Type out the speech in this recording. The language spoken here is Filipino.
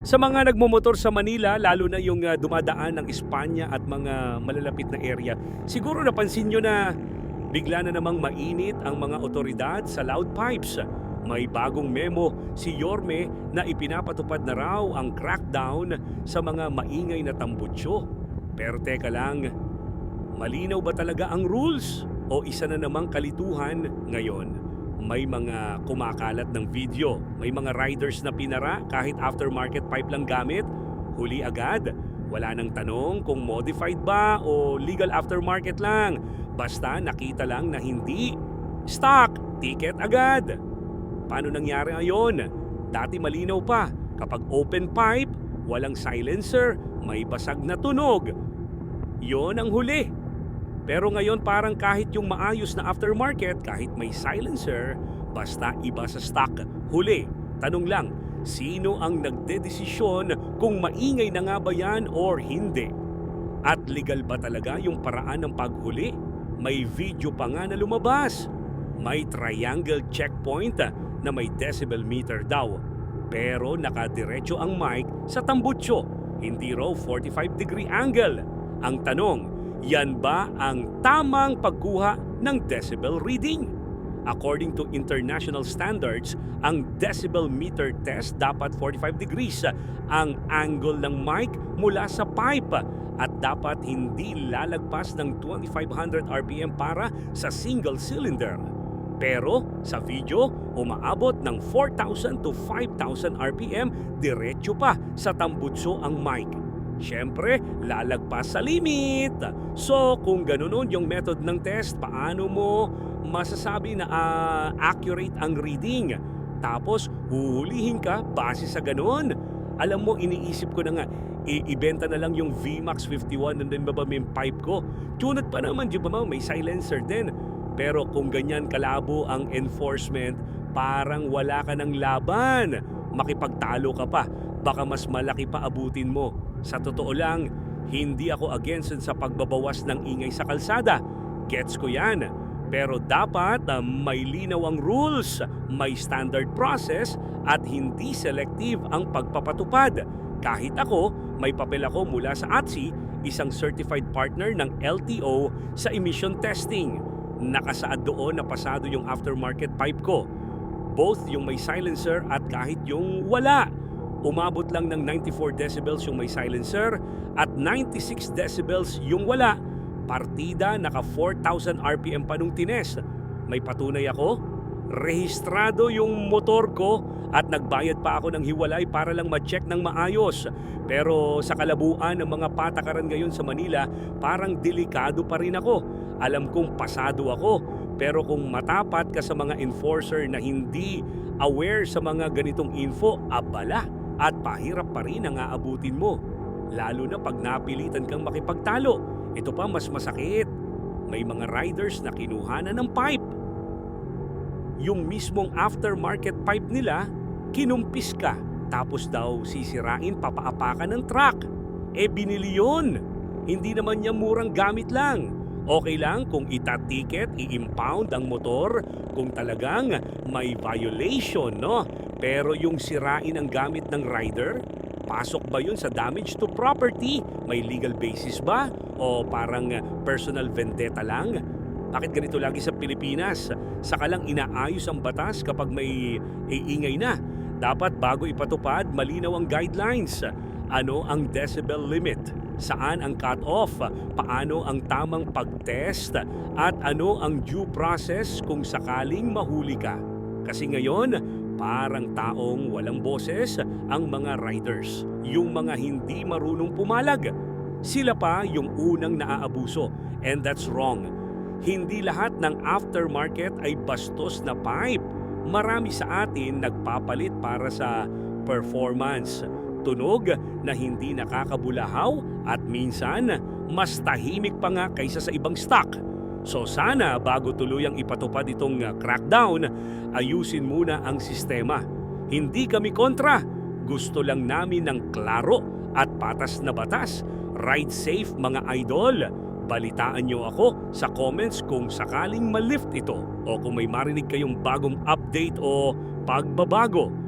Sa mga nagmumotor sa Manila, lalo na yung uh, dumadaan ng Espanya at mga malalapit na area, siguro napansin nyo na bigla na namang mainit ang mga otoridad sa loud pipes. May bagong memo si Yorme na ipinapatupad na raw ang crackdown sa mga maingay na tambutsyo. Pero teka lang, malinaw ba talaga ang rules? O isa na namang kalituhan ngayon? May mga kumakalat ng video, may mga riders na pinara kahit aftermarket pipe lang gamit, huli agad. Wala nang tanong kung modified ba o legal aftermarket lang. Basta nakita lang na hindi. Stock, ticket agad. Paano nangyari ngayon? Dati malinaw pa, kapag open pipe, walang silencer, may basag na tunog. Yon ang huli. Pero ngayon parang kahit yung maayos na aftermarket, kahit may silencer, basta iba sa stock. Huli, tanong lang, sino ang nagdedesisyon kung maingay na nga ba yan or hindi? At legal ba talaga yung paraan ng paghuli? May video pa nga na lumabas. May triangle checkpoint na may decibel meter daw. Pero nakadiretso ang mic sa tambutso, hindi raw 45 degree angle. Ang tanong, yan ba ang tamang pagkuha ng decibel reading? According to international standards, ang decibel meter test dapat 45 degrees ang angle ng mic mula sa pipe at dapat hindi lalagpas ng 2500 RPM para sa single cylinder. Pero sa video, umaabot ng 4,000 to 5,000 RPM diretso pa sa tambutso ang mic. Siyempre, lalagpas sa limit. So, kung ganoon yung method ng test, paano mo masasabi na ah, accurate ang reading? Tapos, huhulihin ka base sa ganoon. Alam mo, iniisip ko na nga, i- ibenta na lang yung VMAX 51 and then baba may pipe ko. Tunad pa naman, di ba ma? May silencer din. Pero kung ganyan kalabo ang enforcement, parang wala ka ng laban. Makipagtalo ka pa, baka mas malaki pa abutin mo. Sa totoo lang, hindi ako against sa pagbabawas ng ingay sa kalsada. Gets ko yan. Pero dapat ah, may linaw ang rules, may standard process at hindi selective ang pagpapatupad. Kahit ako, may papel ako mula sa ATSI, isang certified partner ng LTO sa emission testing. Nakasaad doon na pasado yung aftermarket pipe ko. Both yung may silencer at kahit yung wala. Umabot lang ng 94 decibels yung may silencer at 96 decibels yung wala. Partida naka 4,000 RPM pa nung tines. May patunay ako? Rehistrado yung motor ko at nagbayad pa ako ng hiwalay para lang ma-check ng maayos. Pero sa kalabuan ng mga patakaran ngayon sa Manila, parang delikado pa rin ako. Alam kong pasado ako, pero kung matapat ka sa mga enforcer na hindi aware sa mga ganitong info, abala at pahirap pa rin ang aabutin mo. Lalo na pag napilitan kang makipagtalo. Ito pa mas masakit. May mga riders na kinuhanan ng pipe. Yung mismong aftermarket pipe nila, kinumpis ka. Tapos daw sisirain, papaapakan ng truck. Eh binili yun. Hindi naman niya murang gamit lang. Okay lang kung itatiket, i-impound ang motor kung talagang may violation, no? Pero yung sirain ang gamit ng rider, pasok ba yun sa damage to property? May legal basis ba? O parang personal vendetta lang? Bakit ganito lagi sa Pilipinas? Saka lang inaayos ang batas kapag may iingay na. Dapat bago ipatupad, malinaw ang guidelines. Ano ang decibel limit? Saan ang cut-off? Paano ang tamang pag-test? At ano ang due process kung sakaling mahuli ka? Kasi ngayon, parang taong walang boses ang mga riders. Yung mga hindi marunong pumalag. Sila pa yung unang naaabuso. And that's wrong. Hindi lahat ng aftermarket ay bastos na pipe. Marami sa atin nagpapalit para sa performance. Tunog na hindi nakakabulahaw at minsan mas tahimik pa nga kaysa sa ibang stock. So sana bago tuluyang ipatupad itong uh, crackdown, ayusin muna ang sistema. Hindi kami kontra. Gusto lang namin ng klaro at patas na batas. Ride safe mga idol. balitaan nyo ako sa comments kung sakaling malift ito o kung may marinig kayong bagong update o pagbabago